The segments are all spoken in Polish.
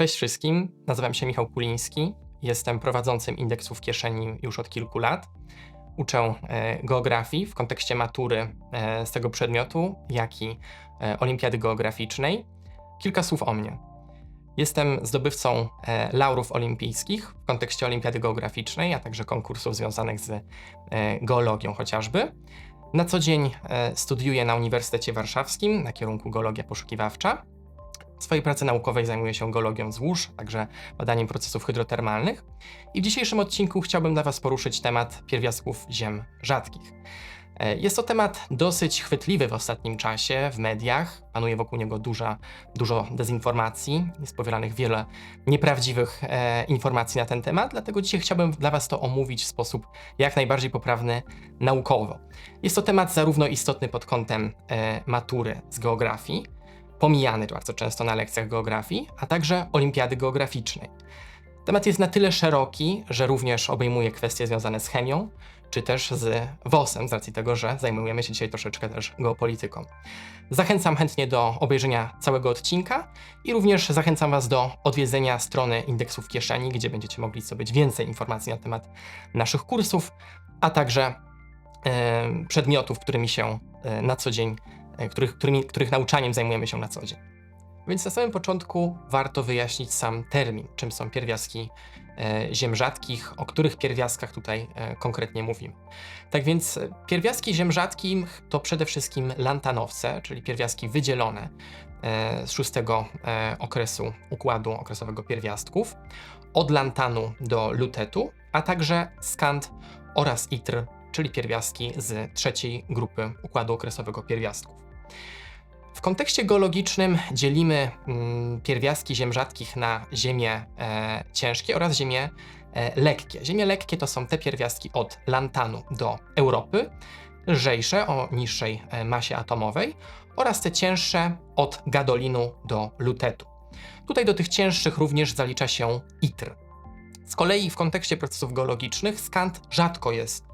Cześć wszystkim, nazywam się Michał Kuliński, jestem prowadzącym indeksów kieszeni już od kilku lat. Uczę e, geografii w kontekście matury e, z tego przedmiotu, jak i e, Olimpiady Geograficznej. Kilka słów o mnie. Jestem zdobywcą laurów olimpijskich w kontekście Olimpiady Geograficznej, a także konkursów związanych z geologią chociażby. Na co dzień studiuję na Uniwersytecie Warszawskim na kierunku geologia poszukiwawcza. W swojej pracy naukowej zajmuję się geologią złóż, także badaniem procesów hydrotermalnych. I w dzisiejszym odcinku chciałbym dla Was poruszyć temat pierwiastków ziem rzadkich. E, Jest to temat dosyć chwytliwy w ostatnim czasie w mediach. Panuje wokół niego duża, dużo dezinformacji. Jest powielanych wiele nieprawdziwych e, informacji na ten temat, dlatego dzisiaj chciałbym dla Was to omówić w sposób jak najbardziej poprawny naukowo. Jest to temat zarówno istotny pod kątem e, matury z geografii, pomijany bardzo często na lekcjach geografii, a także olimpiady geograficznej. Temat jest na tyle szeroki, że również obejmuje kwestie związane z chemią, czy też z WOS-em, z racji tego, że zajmujemy się dzisiaj troszeczkę też geopolityką. Zachęcam chętnie do obejrzenia całego odcinka i również zachęcam Was do odwiedzenia strony Indeksów Kieszeni, gdzie będziecie mogli zdobyć więcej informacji na temat naszych kursów, a także e, przedmiotów, którymi się e, na co dzień, których, którymi, których nauczaniem zajmujemy się na co dzień. Więc na samym początku warto wyjaśnić sam termin, czym są pierwiastki e, ziem rzadkich, o których pierwiastkach tutaj e, konkretnie mówimy. Tak więc e, pierwiastki ziem rzadkich to przede wszystkim lantanowce, czyli pierwiastki wydzielone e, z szóstego e, okresu układu okresowego pierwiastków, od lantanu do lutetu, a także skant oraz itr, czyli pierwiastki z trzeciej grupy układu okresowego pierwiastków. W kontekście geologicznym dzielimy mm, pierwiastki ziem rzadkich na ziemie e, ciężkie oraz ziemie e, lekkie. Ziemie lekkie to są te pierwiastki od lantanu do Europy, lżejsze o niższej e, masie atomowej oraz te cięższe od gadolinu do lutetu. Tutaj do tych cięższych również zalicza się itr. Z kolei w kontekście procesów geologicznych skant rzadko jest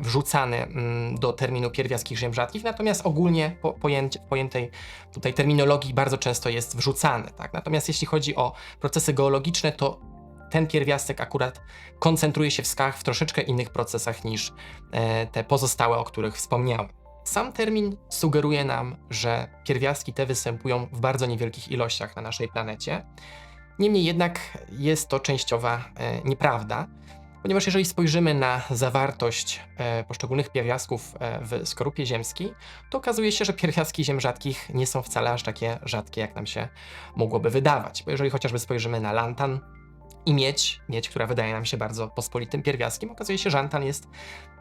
wrzucany mm, do terminu pierwiastkich ziem rzadkich, natomiast ogólnie po, pojęcie, pojętej tutaj terminologii bardzo często jest wrzucany. Tak? Natomiast jeśli chodzi o procesy geologiczne, to ten pierwiastek akurat koncentruje się w skałach w troszeczkę innych procesach niż e, te pozostałe, o których wspomniałem. Sam termin sugeruje nam, że pierwiastki te występują w bardzo niewielkich ilościach na naszej planecie. Niemniej jednak jest to częściowa e, nieprawda, ponieważ jeżeli spojrzymy na zawartość e, poszczególnych pierwiastków e, w skorupie ziemskiej, to okazuje się, że pierwiastki ziem rzadkich nie są wcale aż takie rzadkie, jak nam się mogłoby wydawać. Bo jeżeli chociażby spojrzymy na lantan i miedź, miedź, która wydaje nam się bardzo pospolitym pierwiastkiem, okazuje się, że antan jest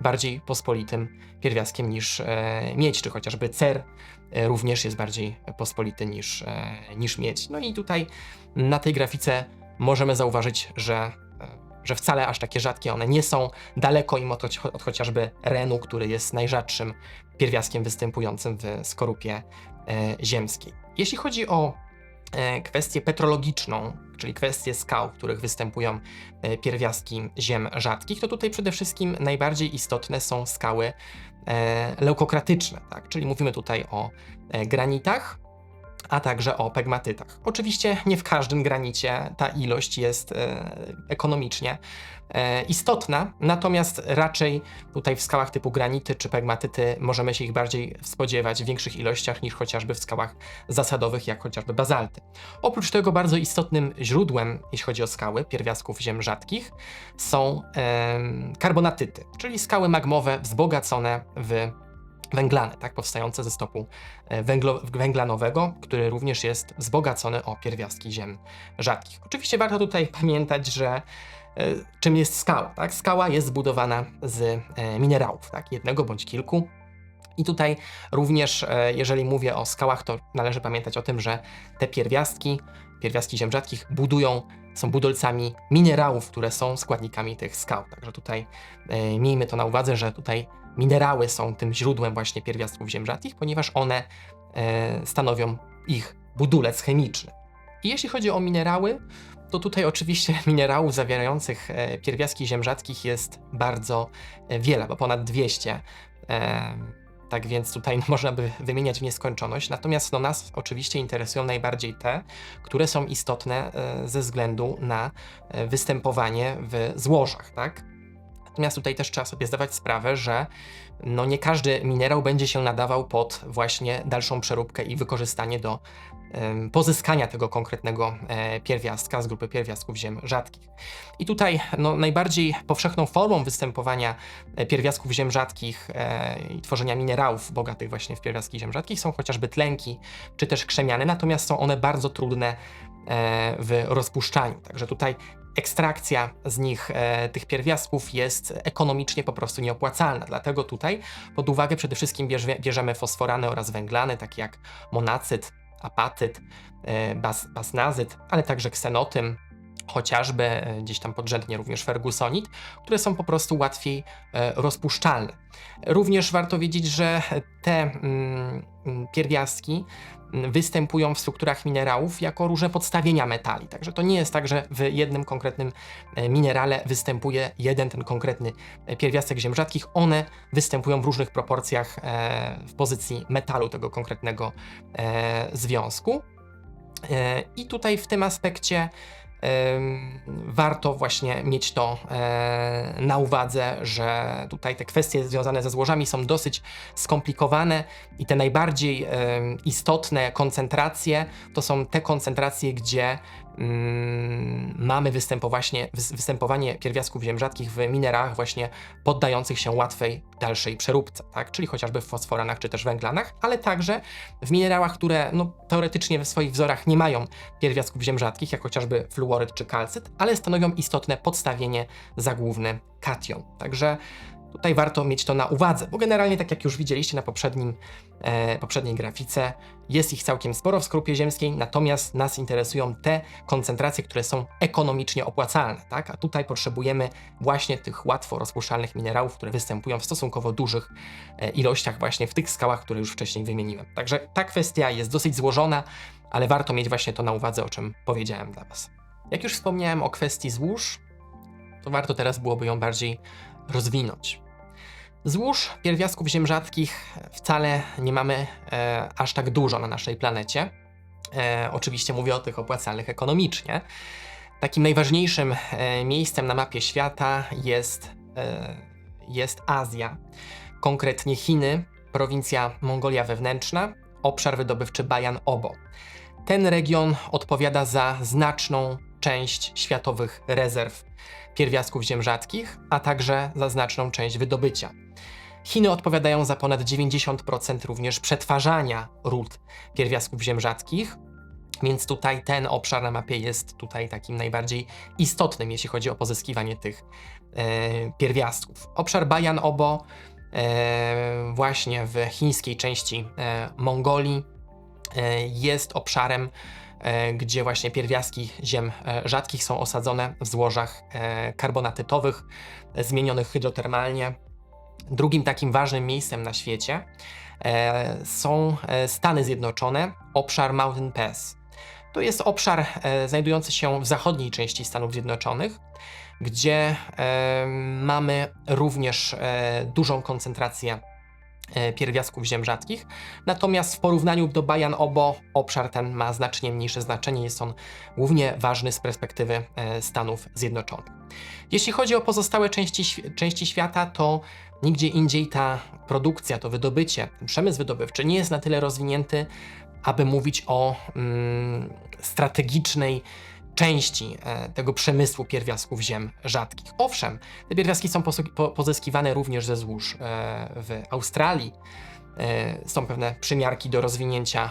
bardziej pospolitym pierwiastkiem niż e, miedź, czy chociażby cer e, również jest bardziej pospolity niż, e, niż miedź. No i tutaj na tej grafice możemy zauważyć, że, e, że wcale aż takie rzadkie one nie są. Daleko im od, od chociażby renu, który jest najrzadszym pierwiastkiem występującym w skorupie e, ziemskiej. Jeśli chodzi o e, kwestię petrologiczną, czyli kwestię skał, w których występują e, pierwiastki ziem rzadkich, to tutaj przede wszystkim najbardziej istotne są skały e, leukokratyczne, tak? czyli mówimy tutaj o e, granitach, a także o pegmatytach. Oczywiście nie w każdym granicie ta ilość jest e, ekonomicznie e, istotna, natomiast raczej tutaj w skałach typu granity czy pegmatyty możemy się ich bardziej spodziewać w większych ilościach niż chociażby w skałach zasadowych, jak chociażby bazalty. Oprócz tego bardzo istotnym źródłem, jeśli chodzi o skały pierwiastków ziem rzadkich, są karbonatyty, czyli skały magmowe wzbogacone w węglane, tak, powstające ze stopu e, węglo, węglanowego, który również jest wzbogacony o pierwiastki ziem rzadkich. Oczywiście warto tutaj pamiętać, że e, czym jest skała, tak? Skała jest zbudowana z e, minerałów, tak, jednego bądź kilku. I tutaj również, jeżeli mówię o skałach, to należy pamiętać o tym, że te pierwiastki, pierwiastki ziem rzadkich budują, są budulcami minerałów, które są składnikami tych skał. Także tutaj miejmy to na uwadze, że tutaj minerały są tym źródłem właśnie pierwiastków ziem rzadkich, ponieważ one e, stanowią ich budulec chemiczny. I jeśli chodzi o minerały, to tutaj oczywiście minerałów zawierających e, pierwiastki ziem rzadkich jest bardzo e, wiele, bo ponad 200. E, tak więc tutaj można by wymieniać w nieskończoność. Natomiast no, nas oczywiście interesują najbardziej te, które są istotne e, ze względu na e, występowanie w złożach, tak? Natomiast tutaj też trzeba sobie zdawać sprawę, że no nie każdy minerał będzie się nadawał pod właśnie dalszą przeróbkę i wykorzystanie do pozyskania tego konkretnego e, pierwiastka z grupy pierwiastków ziem rzadkich. I tutaj no, najbardziej powszechną formą występowania e, pierwiastków ziem rzadkich e, i tworzenia minerałów bogatych właśnie w pierwiastki ziem rzadkich są chociażby tlenki czy też krzemiany, natomiast są one bardzo trudne w rozpuszczaniu. Także tutaj ekstrakcja z nich e, tych pierwiastków jest ekonomicznie po prostu nieopłacalna. Dlatego tutaj pod uwagę przede wszystkim bierze, bierzemy fosforany oraz węglany, takie jak monacyt, apatyt, e, bas, basnazyt, ale także ksenotym, chociażby e, gdzieś tam podrzędnie również fergusonit, które są po prostu łatwiej e, rozpuszczalne. Również warto wiedzieć, że te mm, mm, pierwiastki mm, występują w strukturach minerałów jako różne podstawienia metali. Także to nie jest tak, że w jednym konkretnym e, minerale występuje jeden ten konkretny pierwiastek ziem rzadkich. One występują w różnych proporcjach w pozycji metalu tego konkretnego związku. I tutaj w tym aspekcie warto właśnie mieć to e, na uwadze, że tutaj te kwestie związane ze złożami są dosyć skomplikowane i te najbardziej istotne koncentracje to są te koncentracje, gdzie mamy występowanie, wys- występowanie pierwiastków ziem rzadkich w minerałach właśnie poddających się łatwej dalszej przeróbce, tak? czyli chociażby w fosforanach czy też węglanach, ale także w minerałach, które no, teoretycznie w swoich wzorach nie mają pierwiastków ziem rzadkich, jak chociażby fluoryt czy kalcyt, ale stanowią istotne podstawienie za główny kation. Także tutaj warto mieć to na uwadze, bo generalnie, tak jak już widzieliście na poprzednim, e, poprzedniej grafice, jest ich całkiem sporo w skorupie ziemskiej, natomiast nas interesują te koncentracje, które są ekonomicznie opłacalne, tak? A tutaj potrzebujemy właśnie tych łatwo rozpuszczalnych minerałów, które występują w stosunkowo dużych e, ilościach właśnie w tych skałach, które już wcześniej wymieniłem. Także ta kwestia jest dosyć złożona, ale warto mieć właśnie to na uwadze, o czym powiedziałem dla Was. Jak już wspomniałem o kwestii złóż, to warto teraz byłoby ją bardziej rozwinąć. Złóż pierwiastków ziem rzadkich wcale nie mamy e, aż tak dużo na naszej planecie. E, oczywiście mówię o tych opłacalnych ekonomicznie. Takim najważniejszym e, miejscem na mapie świata jest, e, jest Azja, konkretnie Chiny, prowincja Mongolia Wewnętrzna, obszar wydobywczy Bajan Obo. Ten region odpowiada za znaczną część światowych rezerw pierwiastków ziem rzadkich, a także za znaczną część wydobycia. Chiny odpowiadają za ponad 90% również przetwarzania ród pierwiastków ziem rzadkich, więc tutaj ten obszar na mapie jest tutaj takim najbardziej istotnym, jeśli chodzi o pozyskiwanie tych e, pierwiastków. Obszar Bajan Obo e, właśnie w chińskiej części e, Mongolii e, jest obszarem, gdzie właśnie pierwiastki ziem e, rzadkich są osadzone w złożach e, karbonatytowych, e, zmienionych hydrotermalnie. Drugim takim ważnym miejscem na świecie e, są e, Stany Zjednoczone, obszar Mountain Pass. To jest obszar e, znajdujący się w zachodniej części Stanów Zjednoczonych, gdzie e, mamy również e, dużą koncentrację e, pierwiastków ziem rzadkich. Natomiast w porównaniu do Bajan Obo obszar ten ma znacznie mniejsze znaczenie. Jest on głównie ważny z perspektywy e, Stanów Zjednoczonych. Jeśli chodzi o pozostałe części, części świata, to nigdzie indziej ta produkcja, to wydobycie, przemysł wydobywczy nie jest na tyle rozwinięty, aby mówić o mm, strategicznej części e, tego przemysłu pierwiastków ziem rzadkich. Owszem, te pierwiastki są pozyskiwane również ze złóż e, w Australii. E, Są pewne przymiarki do rozwinięcia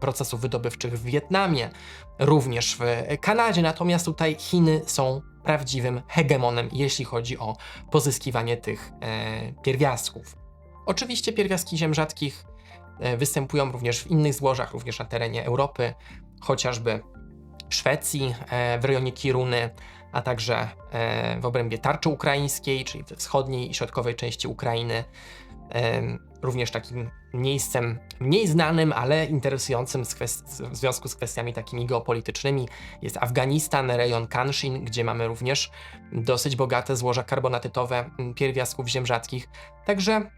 procesów wydobywczych w Wietnamie, również w Kanadzie, natomiast tutaj Chiny są prawdziwym hegemonem, jeśli chodzi o pozyskiwanie tych pierwiastków. Oczywiście pierwiastki ziem rzadkich występują również w innych złożach, również na terenie Europy, chociażby Szwecji, e, w rejonie Kiruny, a także e, w obrębie tarczy ukraińskiej, czyli we wschodniej i środkowej części Ukrainy. Em, Również takim miejscem mniej znanym, ale interesującym w związku z kwestiami takimi geopolitycznymi jest Afganistan, rejon Kanshin, gdzie mamy również dosyć bogate złoża karbonatytowe pierwiastków ziem rzadkich. Także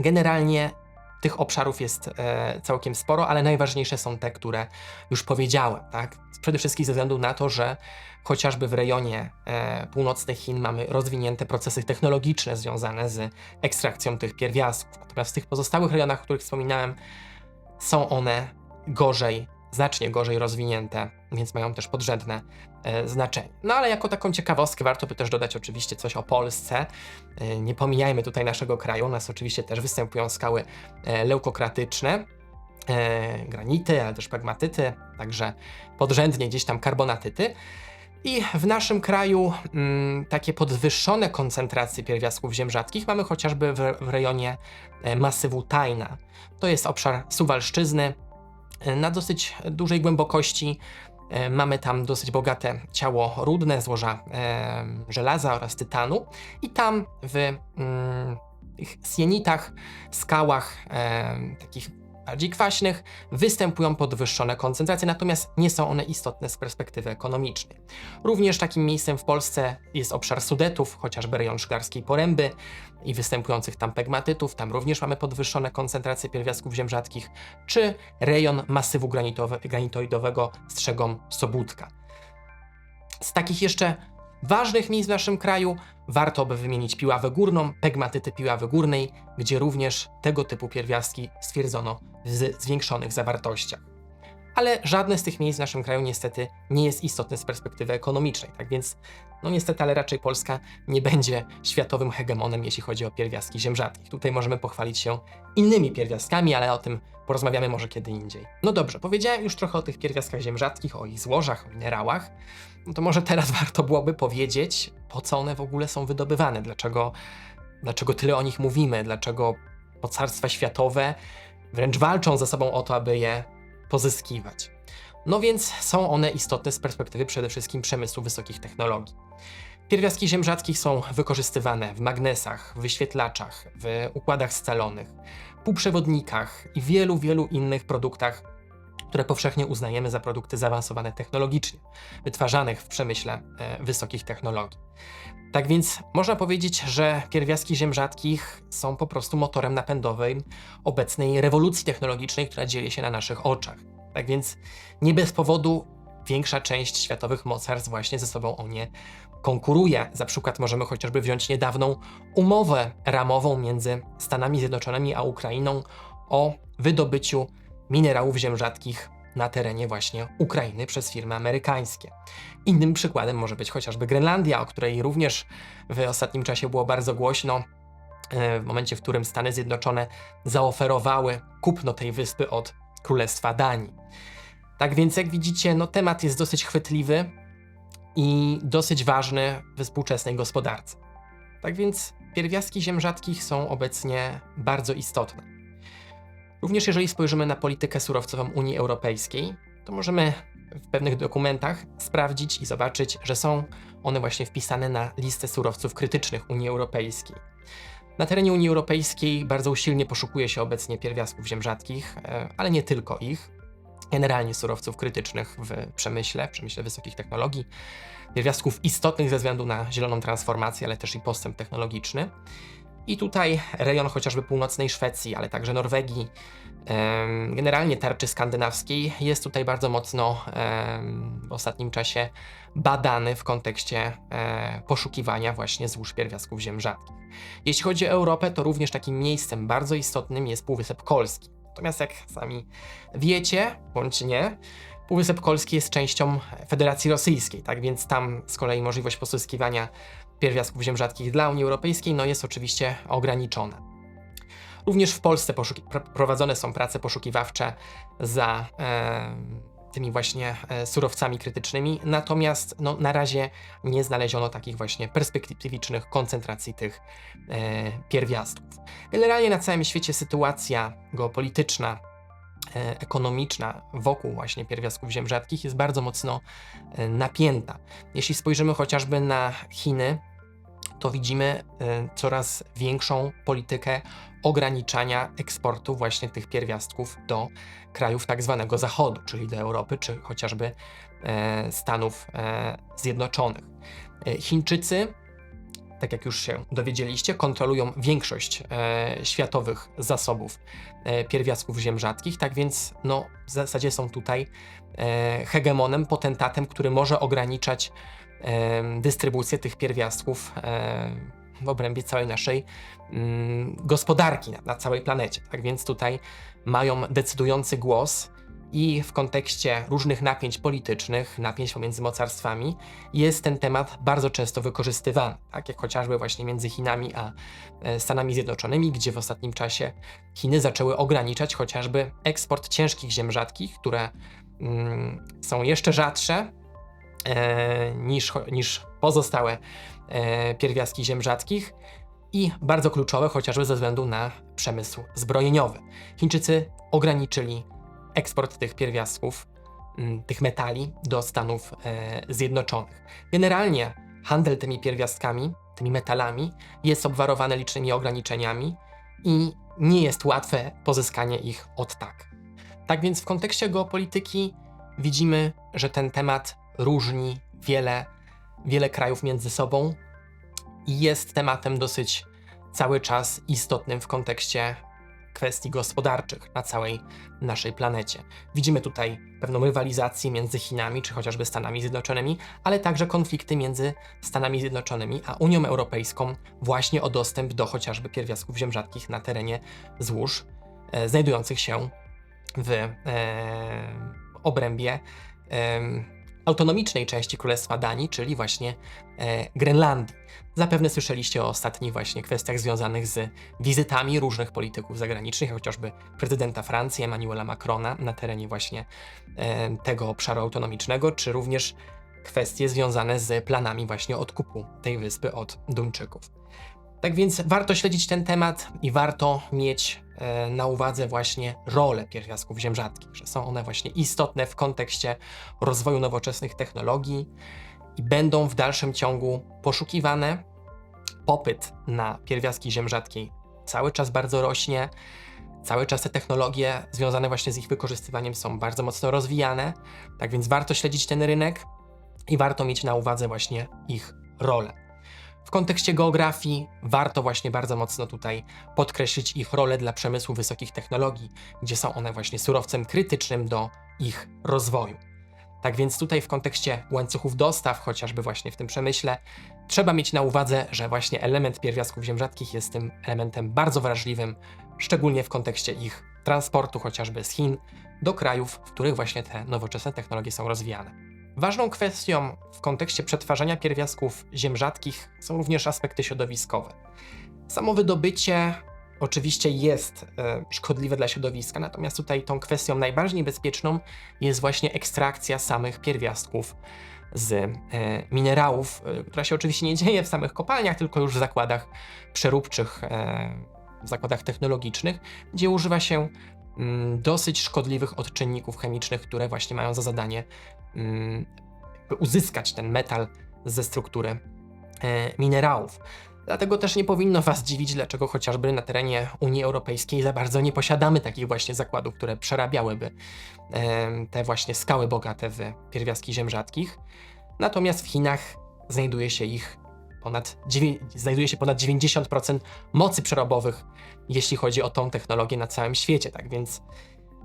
Generalnie tych obszarów jest e, całkiem sporo, ale najważniejsze są te, które już powiedziałem. Tak? Przede wszystkim ze względu na to, że chociażby w rejonie e, północnych Chin mamy rozwinięte procesy technologiczne związane z ekstrakcją tych pierwiastków. Natomiast w tych pozostałych rejonach, o których wspominałem, są one gorzej, znacznie gorzej rozwinięte, więc mają też podrzędne e, znaczenie. No ale jako taką ciekawostkę warto by też dodać oczywiście coś o Polsce. E, nie pomijajmy tutaj naszego kraju, u nas oczywiście też występują skały e, leukokratyczne, granity, ale też pegmatyty, także podrzędnie gdzieś tam karbonatyty. I w naszym kraju mm, takie podwyższone koncentracje pierwiastków ziem rzadkich mamy chociażby w, w rejonie e, masywu Tajna. To jest obszar Suwalszczyzny. E, Na dosyć dużej głębokości e, mamy tam dosyć bogate ciało rudne, złoża e, żelaza oraz tytanu. I tam w mm, tych sienitach, skałach takich bardziej kwaśnych występują podwyższone koncentracje, natomiast nie są one istotne z perspektywy ekonomicznej. Również takim miejscem w Polsce jest obszar Sudetów, chociażby rejon Szklarskiej Poręby i występujących tam pegmatytów, tam również mamy podwyższone koncentracje pierwiastków ziem rzadkich, czy rejon masywu granitoidowego strzegom Sobótka. Z takich jeszcze ważnych miejsc w naszym kraju warto by wymienić Piławę Górną, pegmatyty Piławy Górnej, gdzie również tego typu pierwiastki stwierdzono w zwiększonych zawartościach. Ale żadne z tych miejsc w naszym kraju niestety nie jest istotne z perspektywy ekonomicznej, tak więc no niestety, ale raczej Polska nie będzie światowym hegemonem, jeśli chodzi o pierwiastki ziem rzadkich. Tutaj możemy pochwalić się innymi pierwiastkami, ale o tym porozmawiamy może kiedy indziej. No dobrze, powiedziałem już trochę o tych pierwiastkach ziem rzadkich, o ich złożach, o minerałach. No to może teraz warto byłoby powiedzieć, po co one w ogóle są wydobywane, dlaczego, dlaczego tyle o nich mówimy, dlaczego mocarstwa światowe wręcz walczą ze sobą o to, aby je pozyskiwać. No więc są one istotne z perspektywy przede wszystkim przemysłu wysokich technologii. Pierwiastki ziem rzadkich są wykorzystywane w magnesach, w wyświetlaczach, w układach scalonych, półprzewodnikach i wielu, wielu innych produktach, które powszechnie uznajemy za produkty zaawansowane technologicznie, wytwarzanych w przemyśle e, wysokich technologii. Tak więc można powiedzieć, że pierwiastki ziem rzadkich są po prostu motorem napędowym obecnej rewolucji technologicznej, która dzieje się na naszych oczach. Tak więc nie bez powodu większa część światowych mocarstw właśnie ze sobą o nie konkuruje. Za przykład możemy chociażby wziąć niedawną umowę ramową między Stanami Zjednoczonymi a Ukrainą o wydobyciu minerałów ziem rzadkich na terenie właśnie Ukrainy przez firmy amerykańskie. Innym przykładem może być chociażby Grenlandia, o której również w ostatnim czasie było bardzo głośno, e, w momencie, w którym Stany Zjednoczone zaoferowały kupno tej wyspy od Królestwa Danii. Tak więc, jak widzicie, no, temat jest dosyć chwytliwy i dosyć ważny we współczesnej gospodarce. Tak więc pierwiastki ziem rzadkich są obecnie bardzo istotne. Również jeżeli spojrzymy na politykę surowcową Unii Europejskiej, to możemy w pewnych dokumentach sprawdzić i zobaczyć, że są one właśnie wpisane na listę surowców krytycznych Unii Europejskiej. Na terenie Unii Europejskiej bardzo usilnie poszukuje się obecnie pierwiastków ziem rzadkich, e, ale nie tylko ich. Generalnie surowców krytycznych w przemyśle, w przemyśle wysokich technologii, pierwiastków istotnych ze względu na zieloną transformację, ale też i postęp technologiczny. I tutaj rejon chociażby północnej Szwecji, ale także Norwegii, generalnie tarczy skandynawskiej jest tutaj bardzo mocno w ostatnim czasie badany w kontekście e, poszukiwania właśnie złóż pierwiastków ziem rzadkich. Jeśli chodzi o Europę, to również takim miejscem bardzo istotnym jest Półwysep Kolski. Natomiast jak sami wiecie, bądź nie, Półwysep Kolski jest częścią Federacji Rosyjskiej, tak więc tam z kolei możliwość pozyskiwania pierwiastków ziem rzadkich dla Unii Europejskiej no jest oczywiście ograniczona. Również w Polsce prowadzone są prace poszukiwawcze za e, tymi właśnie e, surowcami krytycznymi, natomiast no, na razie nie znaleziono takich właśnie perspektywicznych koncentracji tych e, pierwiastków. Generalnie na całym świecie sytuacja geopolityczna, e, ekonomiczna wokół właśnie pierwiastków ziem rzadkich jest bardzo mocno e, napięta. Jeśli spojrzymy chociażby na Chiny, to widzimy e, coraz większą politykę ograniczania eksportu właśnie tych pierwiastków do krajów tak zwanego Zachodu, czyli do Europy, czy chociażby e, Stanów e, Zjednoczonych. Chińczycy tak jak już się dowiedzieliście, kontrolują większość światowych zasobów pierwiastków ziem rzadkich, tak więc no, w zasadzie są tutaj hegemonem, potentatem, który może ograniczać dystrybucję tych pierwiastków w obrębie całej naszej mm, gospodarki na, całej planecie. Tak więc tutaj mają decydujący głos i w kontekście różnych napięć politycznych, napięć pomiędzy mocarstwami, jest ten temat bardzo często wykorzystywany, tak jak chociażby właśnie między Chinami a e, Stanami Zjednoczonymi, gdzie w ostatnim czasie Chiny zaczęły ograniczać chociażby eksport ciężkich ziem rzadkich, które mm, są jeszcze rzadsze niż, niż pozostałe e, pierwiastki ziem rzadkich i bardzo kluczowe chociażby ze względu na przemysł zbrojeniowy. Chińczycy ograniczyli eksport tych pierwiastków, mm, tych metali do Stanów e, Zjednoczonych. Generalnie handel tymi pierwiastkami, tymi metalami jest obwarowany licznymi ograniczeniami i nie jest łatwe pozyskanie ich od tak. Tak więc w kontekście geopolityki widzimy, że ten temat różni wiele, wiele krajów między sobą i jest tematem dosyć cały czas istotnym w kontekście kwestii gospodarczych na całej naszej planecie. Widzimy tutaj pewną rywalizację między Chinami czy chociażby Stanami Zjednoczonymi, ale także konflikty między Stanami Zjednoczonymi a Unią Europejską właśnie o dostęp do chociażby pierwiastków ziem rzadkich na terenie złóż e, znajdujących się w e, obrębie e, autonomicznej części Królestwa Danii, czyli właśnie e, Grenlandii. Zapewne słyszeliście o ostatnich właśnie kwestiach związanych z wizytami różnych polityków zagranicznych, chociażby prezydenta Francji Emmanuela Macrona na terenie właśnie e, tego obszaru autonomicznego, czy również kwestie związane z planami właśnie odkupu tej wyspy od Duńczyków. Tak więc warto śledzić ten temat i warto mieć na uwadze właśnie rolę pierwiastków ziem rzadkich, że są one właśnie istotne w kontekście rozwoju nowoczesnych technologii i będą w dalszym ciągu poszukiwane. Popyt na pierwiastki ziem rzadkiej cały czas bardzo rośnie. Cały czas te technologie związane właśnie z ich wykorzystywaniem są bardzo mocno rozwijane, tak więc warto śledzić ten rynek i warto mieć na uwadze właśnie ich rolę. W kontekście geografii warto właśnie bardzo mocno tutaj podkreślić ich rolę dla przemysłu wysokich technologii, gdzie są one właśnie surowcem krytycznym do ich rozwoju. Tak więc tutaj w kontekście łańcuchów dostaw, chociażby właśnie w tym przemyśle, trzeba mieć na uwadze, że właśnie element pierwiastków ziem rzadkich jest tym elementem bardzo wrażliwym, szczególnie w kontekście ich transportu chociażby z Chin do krajów, w których właśnie te nowoczesne technologie są rozwijane. Ważną kwestią w kontekście przetwarzania pierwiastków ziem rzadkich są również aspekty środowiskowe. Samo wydobycie oczywiście jest e, szkodliwe dla środowiska, natomiast tutaj tą kwestią najbardziej bezpieczną jest właśnie ekstrakcja samych pierwiastków z e, minerałów, e, która się oczywiście nie dzieje w samych kopalniach, tylko już w zakładach przeróbczych, e, w zakładach technologicznych, gdzie używa się mm, dosyć szkodliwych odczynników chemicznych, które właśnie mają za zadanie uzyskać ten metal ze struktury e, minerałów. Dlatego też nie powinno Was dziwić, dlaczego chociażby na terenie Unii Europejskiej za bardzo nie posiadamy takich właśnie zakładów, które przerabiałyby te właśnie skały bogate w pierwiastki ziem rzadkich. Natomiast w Chinach znajduje się ich ponad, znajduje się ponad 90% mocy przerobowych, jeśli chodzi o tą technologię na całym świecie. Tak więc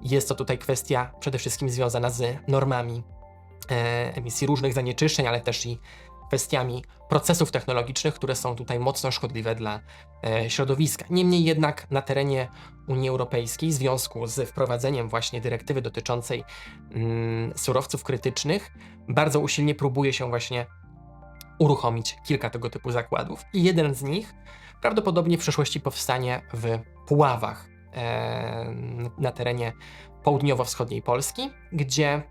jest to tutaj kwestia przede wszystkim związana z normami E, emisji różnych zanieczyszczeń, ale też i kwestiami procesów technologicznych, które są tutaj mocno szkodliwe dla e, środowiska. Niemniej jednak na terenie Unii Europejskiej w związku z wprowadzeniem właśnie dyrektywy dotyczącej mm, surowców krytycznych bardzo usilnie próbuje się właśnie uruchomić kilka tego typu zakładów i jeden z nich prawdopodobnie w przyszłości powstanie w Puławach e, na terenie południowo-wschodniej Polski, gdzie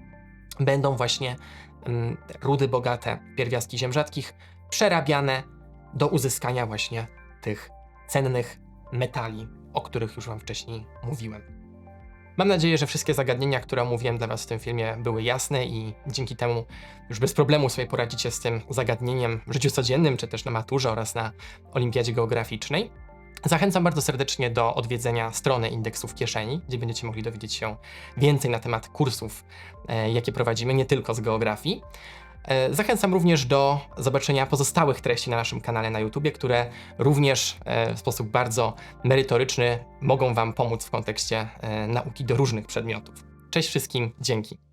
będą właśnie mm, rudy bogate, pierwiastki ziem rzadkich przerabiane do uzyskania właśnie tych cennych metali, o których już Wam wcześniej mówiłem. Mam nadzieję, że wszystkie zagadnienia, które omówiłem dla Was w tym filmie, były jasne i dzięki temu już bez problemu sobie poradzicie z tym zagadnieniem w życiu codziennym, czy też na maturze oraz na Olimpiadzie Geograficznej. Zachęcam bardzo serdecznie do odwiedzenia strony Indeksów Kieszeni, gdzie będziecie mogli dowiedzieć się więcej na temat kursów, e, jakie prowadzimy, nie tylko z geografii. E, Zachęcam również do zobaczenia pozostałych treści na naszym kanale na YouTube, które również e, w sposób bardzo merytoryczny mogą Wam pomóc w kontekście nauki do różnych przedmiotów. Cześć wszystkim, dzięki.